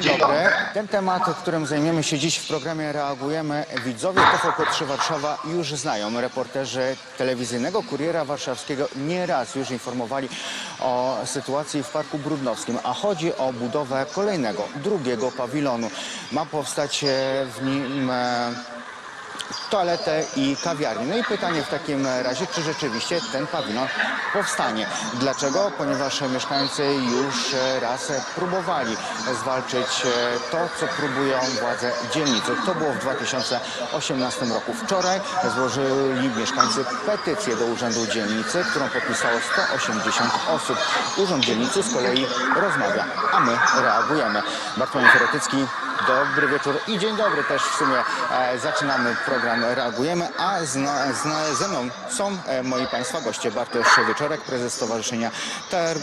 Dzień dobry. Ten temat, którym zajmiemy się dziś w programie Reagujemy, widzowie TVP3 Warszawa już znają. Reporterzy telewizyjnego Kuriera Warszawskiego nieraz już informowali o sytuacji w Parku Brudnowskim, a chodzi o budowę kolejnego, drugiego pawilonu. Ma powstać e, w nim e, toaletę i kawiarnię. No i pytanie w takim razie, czy rzeczywiście ten pawilon powstanie. Dlaczego? Ponieważ mieszkańcy już raz próbowali zwalczyć to, co próbują władze dzielnicy. To było w 2018 roku. Wczoraj złożyli mieszkańcy petycję do Urzędu Dzielnicy, którą podpisało 180 osób. Urząd Dzielnicy z kolei rozmawia, a my reagujemy. Bartłomiej Feretycki, Dobry wieczór i dzień dobry też w sumie. E, zaczynamy program Reagujemy, a zna, zna, ze mną są e, moi Państwa goście. Bartosz Wieczorek, prezes Stowarzyszenia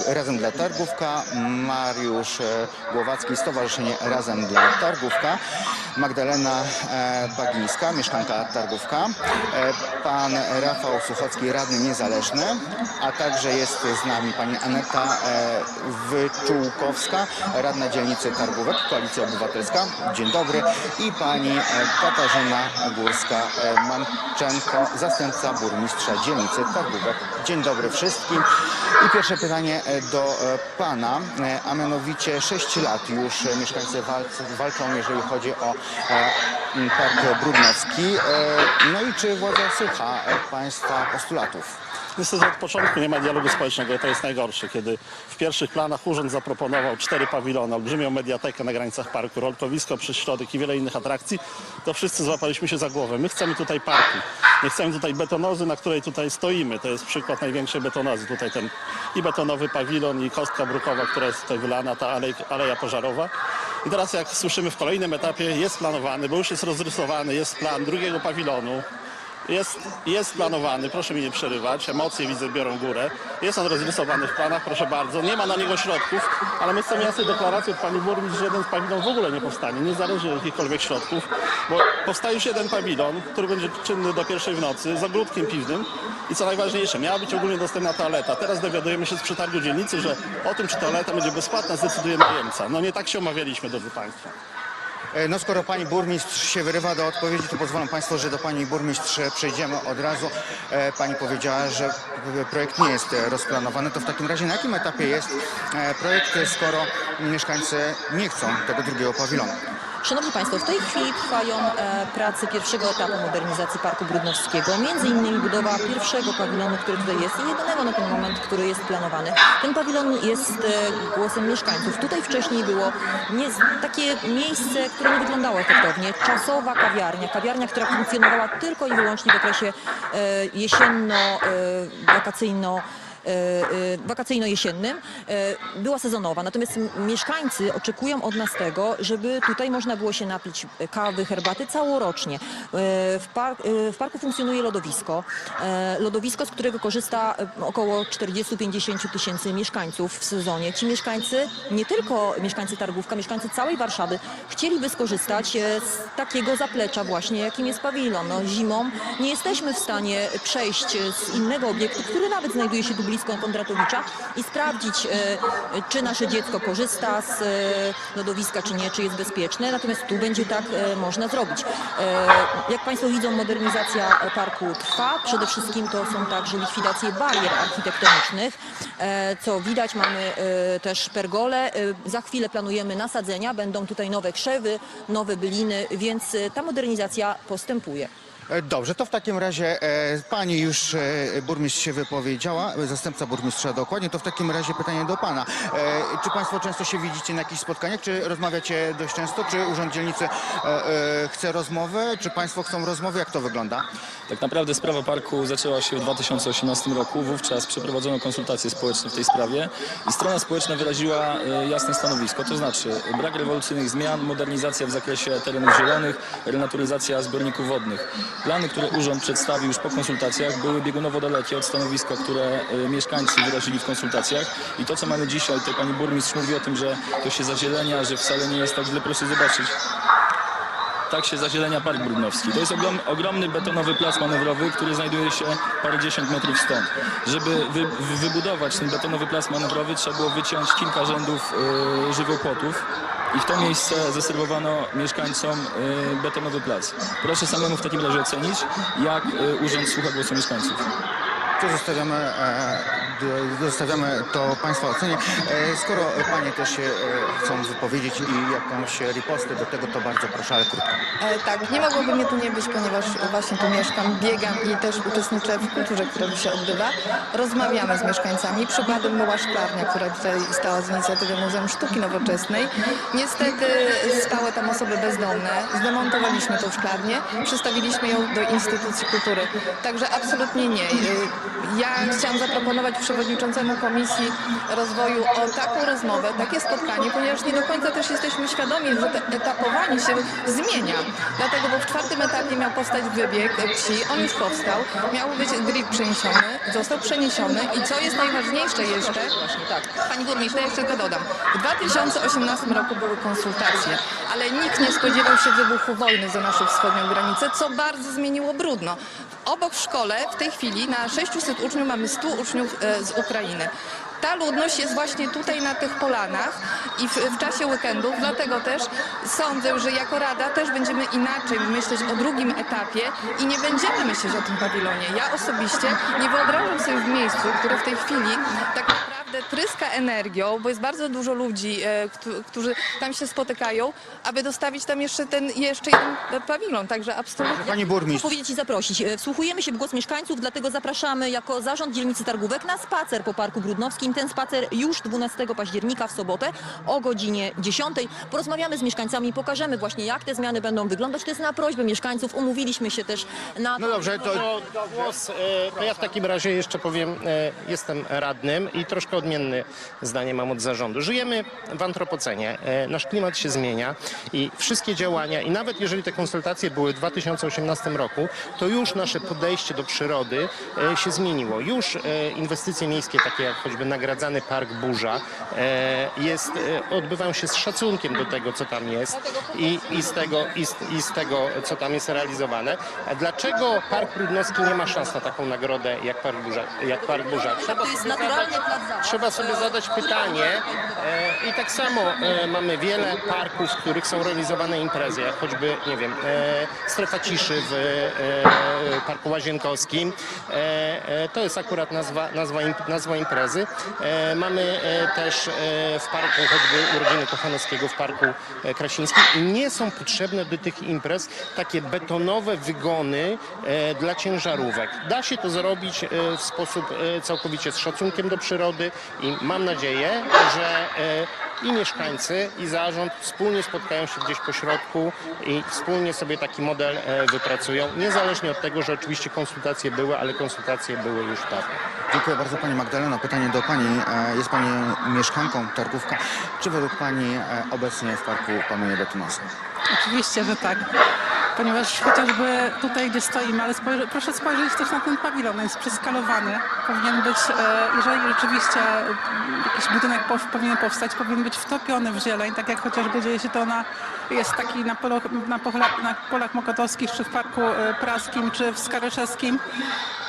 Razem dla Targówka, Mariusz e, Głowacki, Stowarzyszenie Razem dla Targówka, Magdalena e, Bagińska, mieszkanka Targówka, e, pan Rafał Suchocki, radny niezależny, a także jest z nami pani Aneta e, Wyczółkowska, radna dzielnicy Targówek, Koalicja Obywatelska. Dzień dobry. I pani Katarzyna Górska-Manczenko, zastępca burmistrza dzielnicy Targówek. Dzień dobry wszystkim. I pierwsze pytanie do pana, a mianowicie 6 lat już mieszkańcy walc- walczą, jeżeli chodzi o Park Brudnowski. E, No i czy władza słucha e, państwa postulatów? Niestety od początku nie ma dialogu społecznego, to jest najgorsze, kiedy w pierwszych planach urząd zaproponował cztery pawilony, olbrzymią mediatekę na granicach parku, rolkowisko przy środek i wiele innych atrakcji, to wszyscy złapaliśmy się za głowę. My chcemy tutaj parki, nie chcemy tutaj betonozy, na której tutaj stoimy. To jest przykład największej betonozy. Tutaj ten i betonowy pawilon, i kostka brukowa, która jest tutaj wylana, ta alej, aleja pożarowa. I teraz jak słyszymy w kolejnym etapie jest planowany, bo już jest rozrysowany, jest plan drugiego pawilonu, jest, jest planowany, proszę mi nie przerywać, emocje widzę biorą górę. Jest on rozrysowany w planach, proszę bardzo. Nie ma na niego środków, ale my chcemy jasnej deklaracji od pani burmistrz, że jeden pawilon w ogóle nie powstanie, niezależnie od jakichkolwiek środków, bo powstaje już jeden pawilon, który będzie czynny do pierwszej w nocy, z ogródkiem piwnym i co najważniejsze, miała być ogólnie dostępna toaleta. Teraz dowiadujemy się z przetargu dzielnicy, że o tym, czy toaleta będzie bezpłatna, zdecyduje najemca. No nie tak się umawialiśmy, drodzy państwo. E, No skoro pani burmistrz się wyrywa do odpowiedzi, to pozwolą państwo, że do pani burmistrz przejdziemy od razu. E, Pani powiedziała, że projekt nie jest rozplanowany. To w takim razie na jakim etapie jest e, projekt, skoro mieszkańcy nie chcą tego drugiego pawilonu? Szanowni Państwo, w tej chwili trwają e, prace pierwszego etapu modernizacji Parku Brudnowskiego. Między innymi budowa pierwszego pawilonu, który tutaj jest i jedynego na ten moment, który jest planowany. Ten pawilon jest e, głosem mieszkańców. Tutaj wcześniej było nie, takie miejsce, które nie wyglądało efektownie. Czasowa kawiarnia. Kawiarnia, która funkcjonowała tylko i wyłącznie w okresie e, jesienno-wakacyjno e, wakacyjno-jesiennym e, była sezonowa. Natomiast mieszkańcy oczekują od nas tego, żeby tutaj można było się napić kawy, herbaty całorocznie. E, W, par- e, w parku funkcjonuje lodowisko. E, Lodowisko, z którego korzysta e, około 40-50 tysięcy mieszkańców w sezonie. Ci mieszkańcy, nie tylko mieszkańcy Targówka, mieszkańcy całej Warszawy chcieliby skorzystać e, z takiego zaplecza właśnie, jakim jest pawilon. No, zimą nie jesteśmy w stanie przejść e, z innego obiektu, który nawet znajduje się tu blisko Kondratowicza i sprawdzić, e, czy nasze dziecko korzysta z e, lodowiska, czy nie, czy jest bezpieczne. Natomiast tu będzie tak e, można zrobić. Jak Państwo widzą, modernizacja parku trwa. Przede wszystkim to są także likwidacje barier architektonicznych. Co widać, mamy też pergole. Za chwilę planujemy nasadzenia. Będą tutaj nowe krzewy, nowe byliny, więc ta modernizacja postępuje. E, Dobrze, to w takim razie e, pani już e, burmistrz się wypowiedziała, zastępca burmistrza dokładnie, to w takim razie pytanie do pana. E, czy państwo często się widzicie na jakichś spotkaniach, czy rozmawiacie dość często, czy urząd dzielnicy e, e, chce rozmowy, czy państwo chcą rozmowy, jak to wygląda? Tak naprawdę sprawa parku zaczęła się w 2018 roku. Wówczas przeprowadzono konsultacje społeczne w tej sprawie i strona społeczna wyraziła e, jasne stanowisko, to znaczy brak rewolucyjnych zmian, modernizacja w zakresie terenów zielonych, renaturyzacja zbiorników wodnych. Plany, które urząd przedstawił już po konsultacjach były biegunowo dalekie od stanowiska, które e, mieszkańcy wyrazili w konsultacjach i to, co mamy dzisiaj, to pani burmistrz mówi o tym, że to się zazielenia, że wcale nie jest tak źle, proszę zobaczyć tak się zazielenia Park Brudnowski. To jest ogrom, ogromny betonowy plac manewrowy, który znajduje się parędziesiąt metrów stąd. Żeby wy, wybudować ten betonowy plac manewrowy trzeba było wyciąć kilka rzędów yy, żywopłotów i w to miejsce zaserwowano mieszkańcom y, betonowy plac. Proszę samemu w takim razie ocenić, jak y, urząd słucha głosu mieszkańców. To zostawiamy, e, do- zostawiamy to Państwa ocenie. E, skoro Panie też się e, chcą wypowiedzieć i jakąś ripostę do tego, to bardzo proszę, ale krótko. E, tak, nie mogłoby mnie tu nie być, ponieważ właśnie tu mieszkam, biegam i też uczestniczę w kulturze, która tu się odbywa. Rozmawiamy z mieszkańcami. Przykładem była szklarnia, która tutaj stała z inicjatywy Muzeum Sztuki Nowoczesnej. Niestety stały tam osoby bezdomne. Zdemontowaliśmy tą szklarnię, przystawiliśmy ją do instytucji kultury. Także absolutnie nie. Ja chciałam zaproponować przewodniczącemu Komisji Rozwoju o taką rozmowę, takie spotkanie, ponieważ nie do końca też jesteśmy świadomi, że etapowanie się zmienia. Dlatego, bo w czwartym etapie miał powstać wybieg wsi, on już powstał, miał być grid przeniesiony, został przeniesiony. I co jest najważniejsze jeszcze, tak, pani burmistrz, ja jeszcze tylko dodam, w 2018 roku były konsultacje, ale nikt nie spodziewał się wybuchu wojny za naszą wschodnią granicę, co bardzo zmieniło Brudno. Obok w szkole w tej chwili na 600 uczniów mamy 100 uczniów e, z Ukrainy. Ta ludność jest właśnie tutaj na tych polanach i w, w czasie weekendów, dlatego też sądzę, że jako Rada też będziemy inaczej myśleć o drugim etapie i nie będziemy myśleć o tym pawilonie. Ja osobiście nie wyobrażam sobie w miejscu, które w tej chwili tak naprawdę tryska energią, bo jest bardzo dużo ludzi, e, któ- którzy tam się spotykają, aby dostawić tam jeszcze ten jeszcze jeden pawilon. Także absolutnie. Pani burmistrz, powiedzieć i zaprosić. E, Wsłuchujemy się w głos mieszkańców, dlatego zapraszamy jako zarząd dzielnicy Targówek na spacer po Parku Brudnowskim. Ten spacer już 12 października w sobotę o godzinie 10. Porozmawiamy z mieszkańcami, pokażemy właśnie jak te zmiany będą wyglądać. To jest na prośbę mieszkańców. Umówiliśmy się też na... no dobrze, to To, to głos, e, to ja w takim razie jeszcze powiem, e, jestem radnym i troszkę odmienne zdanie mam od zarządu. Żyjemy w antropocenie, e, nasz klimat się zmienia i wszystkie działania, i nawet jeżeli te konsultacje były w 2018 roku, to już nasze podejście do przyrody e, się zmieniło. Już e, inwestycje miejskie, takie jak choćby nagradzany Park Burza, e, jest, e, odbywają się z szacunkiem do tego, co tam jest i, i, z, tego, i, z, i z tego, co tam jest realizowane. A dlaczego Park Brudnowski nie ma szans na taką nagrodę jak Park Burza? Jak Park Burza? Trzeba sobie zadać-. Trzeba sobie zadać pytanie e, i tak samo mamy wiele parków, w których są realizowane imprezy, jak choćby, nie wiem, strefa ciszy w Parku Łazienkowskim. To jest akurat nazwa, nazwa, nazwa imprezy. E, mamy e, też e, w parku choćby urodziny Kochanowskiego w Parku Krasińskim. Nie są potrzebne do tych imprez takie betonowe wygony dla ciężarówek. Da się to zrobić w sposób całkowicie z szacunkiem do przyrody i mam nadzieję, że i mieszkańcy, i zarząd wspólnie spotkają się gdzieś po środku i wspólnie sobie taki model wypracują. Niezależnie od tego, że oczywiście konsultacje były, ale konsultacje były już dawno. dziękuję bardzo Pani Magdaleno. Pytanie do Pani. E, Jest Pani mieszkanką Targówka. Czy według Pani e, obecnie w parku panuje betonozm? Oczywiście, że tak. Ponieważ chociażby tutaj, gdzie stoimy, ale spojrzy, proszę spojrzeć też na ten pawilon, on jest przeskalowany. Powinien być, e, jeżeli rzeczywiście jakiś budynek pow, powinien powstać, powinien być wtopiony w zieleń, tak jak chociażby dzieje się to na, jest taki na, polo, na, na polach mokotowskich, czy w Parku Praskim, czy w Skaryszewskim.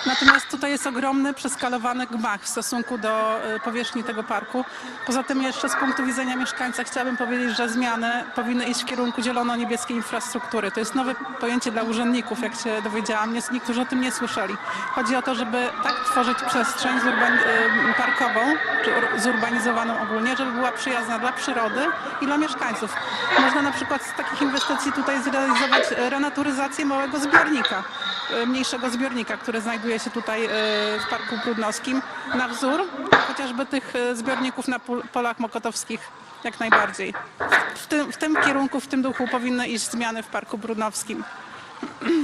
Natomiast tutaj jest ogromny, przeskalowany gmach w stosunku do e, powierzchni tego parku. Poza tym jeszcze z punktu widzenia mieszkańca chciałabym powiedzieć, że zmiany powinny iść w kierunku zielono-niebieskiej infrastruktury. To jest nowe pojęcie dla urzędników, jak się dowiedziałam. Nie, niektórzy o tym nie słyszeli. Chodzi o to, żeby tak tworzyć przestrzeń e, parkową, czy ur- zurbanizowaną ogólnie, żeby była przyjazna dla przyrody i dla mieszkańców. Można na przykład z takich inwestycji tutaj zrealizować e, renaturyzację małego zbiornika mniejszego zbiornika, który znajduje się tutaj e, w Parku Prudnowskim, na wzór chociażby tych e, zbiorników na polach mokotowskich jak najbardziej. W tym, w tym kierunku, w tym duchu powinny iść zmiany w Parku Brudnowskim.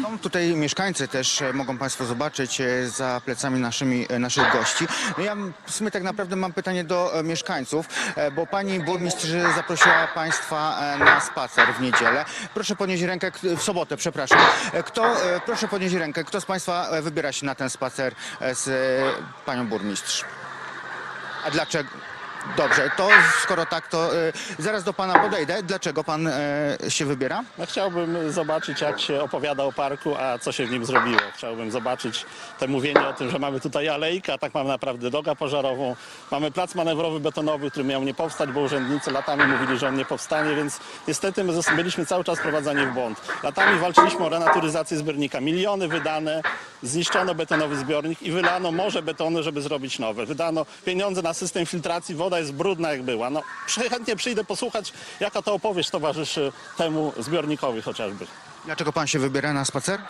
Są tutaj mieszkańcy też, e, mogą Państwo zobaczyć e, za plecami naszymi, e, naszych gości. No ja w sumie tak naprawdę mam pytanie do mieszkańców, bo Pani burmistrz zaprosiła Państwa na spacer w niedzielę. Proszę podnieść rękę, w sobotę, przepraszam. Kto, proszę podnieść rękę, kto z Państwa wybiera się na ten spacer z Panią burmistrz? A dlaczego? Dobrze, to skoro tak, to e, zaraz do pana podejdę. Dlaczego pan e, się wybiera? No, chciałbym zobaczyć, jak się opowiada o parku, a co się w nim zrobiło. Chciałbym zobaczyć te mówienie o tym, że mamy tutaj alejkę, a tak mamy naprawdę drogę pożarową. Mamy plac manewrowy betonowy, który miał nie powstać, bo urzędnicy latami mówili, że on nie powstanie, więc niestety my byliśmy cały czas prowadzeni w błąd. Latami walczyliśmy o renaturyzację zbiornika. Miliony wydane, zniszczono betonowy zbiornik i wylano morze betonu, żeby zrobić nowe. Wydano pieniądze na system filtracji, woda jest brudna jak była. No, chętnie przyjdę posłuchać, jaka to opowieść towarzyszy temu zbiornikowi chociażby. Dlaczego pan się wybiera na spacer?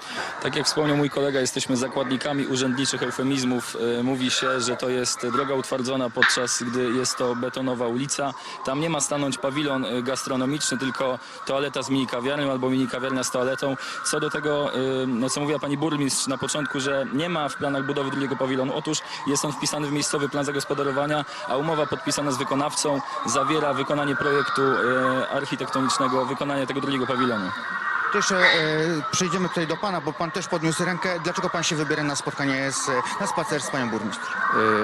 Tak jak wspomniał mój kolega, jesteśmy zakładnikami urzędniczych eufemizmów. E, Mówi się, że to jest droga utwardzona, podczas gdy jest to betonowa ulica. Tam nie ma stanąć pawilon e, gastronomiczny, tylko toaleta z minikawiarnią albo minikawiarnia z toaletą. Co do tego, e, no co mówiła pani burmistrz na początku, że nie ma w planach budowy drugiego pawilonu. Otóż jest on wpisany w miejscowy plan zagospodarowania, a umowa podpisana z wykonawcą zawiera wykonanie projektu architektonicznego, wykonanie tego drugiego pawilonu. Jeszcze e, przejdziemy tutaj do pana, bo pan też podniósł rękę. Dlaczego pan się wybiera na spotkanie, z, na spacer z panią burmistrz?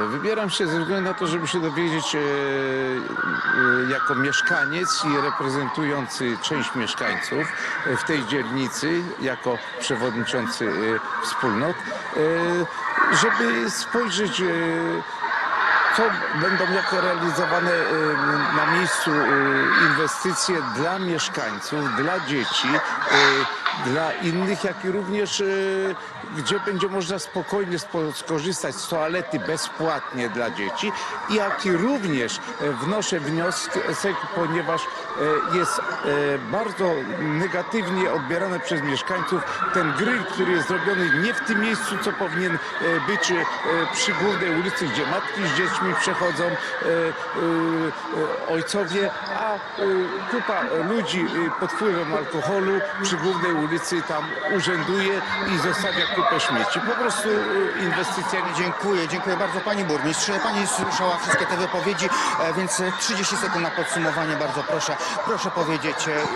E, Wybieram się ze względu na to, żeby się dowiedzieć e, e, jako mieszkaniec i reprezentujący część mieszkańców e, w tej dzielnicy, jako przewodniczący e, wspólnot, e, żeby spojrzeć e, co będą jako realizowane e, na miejscu e, inwestycje dla mieszkańców, dla dzieci, dla innych, jak i również e, gdzie będzie można spokojnie spo- skorzystać z toalety bezpłatnie dla dzieci, jak i również e, wnoszę wniosek, ponieważ e, jest e, bardzo negatywnie odbierany przez mieszkańców ten grill, który jest zrobiony nie w tym miejscu, co powinien być przy głównej ulicy, gdzie matki z dziećmi przechodzą, ojcowie, a kupa ludzi pod wpływem alkoholu przy głównej ulicy tam urzęduje i zostawia kupę śmieci. Po prostu e, inwestycja Dziękuję, dziękuję bardzo pani burmistrz. Pani słyszała wszystkie te wypowiedzi, e, więc e, 30 sekund na podsumowanie, bardzo proszę. Proszę powiedzieć, e,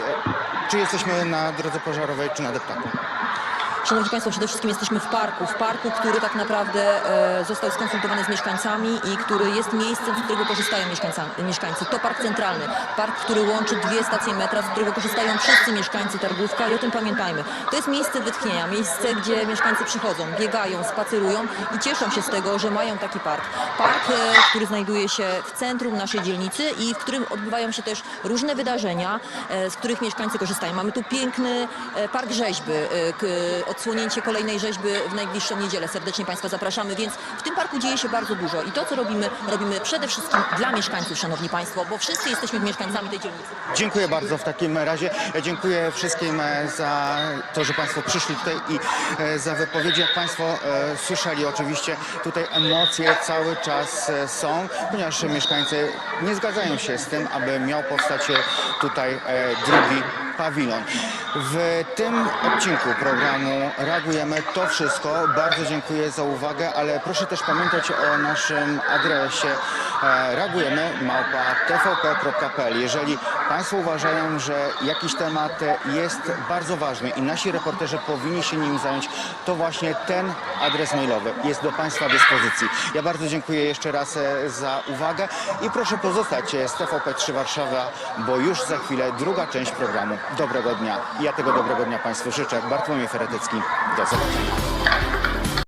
czy jesteśmy na drodze pożarowej, czy na deptaku? Szanowni Państwo, przede wszystkim jesteśmy w parku, w parku, który tak naprawdę e, został skonsultowany z mieszkańcami i który jest miejscem, z którego korzystają mieszkańcy. To park centralny, park, który łączy dwie stacje metra, z którego korzystają wszyscy mieszkańcy Targówka i o tym pamiętajmy. To jest miejsce wytchnienia, miejsce, gdzie mieszkańcy przychodzą, biegają, spacerują i cieszą się z tego, że mają taki park. Park, e, który znajduje się w centrum naszej dzielnicy i w którym odbywają się też różne wydarzenia, e, z których mieszkańcy korzystają. Mamy tu piękny park rzeźby, k- odsłonięcie kolejnej rzeźby w najbliższą niedzielę. Serdecznie Państwa zapraszamy, więc w tym parku dzieje się bardzo dużo i to, co robimy, robimy przede wszystkim dla mieszkańców, Szanowni Państwo, bo wszyscy jesteśmy mieszkańcami tej dzielnicy. Dziękuję bardzo w takim razie. Dziękuję wszystkim e, za to, że Państwo przyszli tutaj i e, za wypowiedzi. Jak Państwo e, słyszeli, oczywiście tutaj emocje cały czas są, ponieważ mieszkańcy nie zgadzają się z tym, aby miał powstać tutaj drugi pawilon. W tym odcinku programu reagujemy. To wszystko. Bardzo dziękuję za uwagę, ale proszę też pamiętać o naszym adresie reagujemy małpa tvp.pl. Jeżeli Państwo uważają, że jakiś temat jest bardzo ważny i nasi reporterzy powinni się nim zająć, to właśnie ten adres mailowy jest do Państwa dyspozycji. Ja bardzo dziękuję jeszcze raz e, za uwagę i proszę pozostać e, z TVP3 Warszawa, bo już za chwilę druga część programu. Dobrego dnia. Ja tego dobrego dnia Państwu życzę. Bartłomiej Feretycki. Do zobaczenia.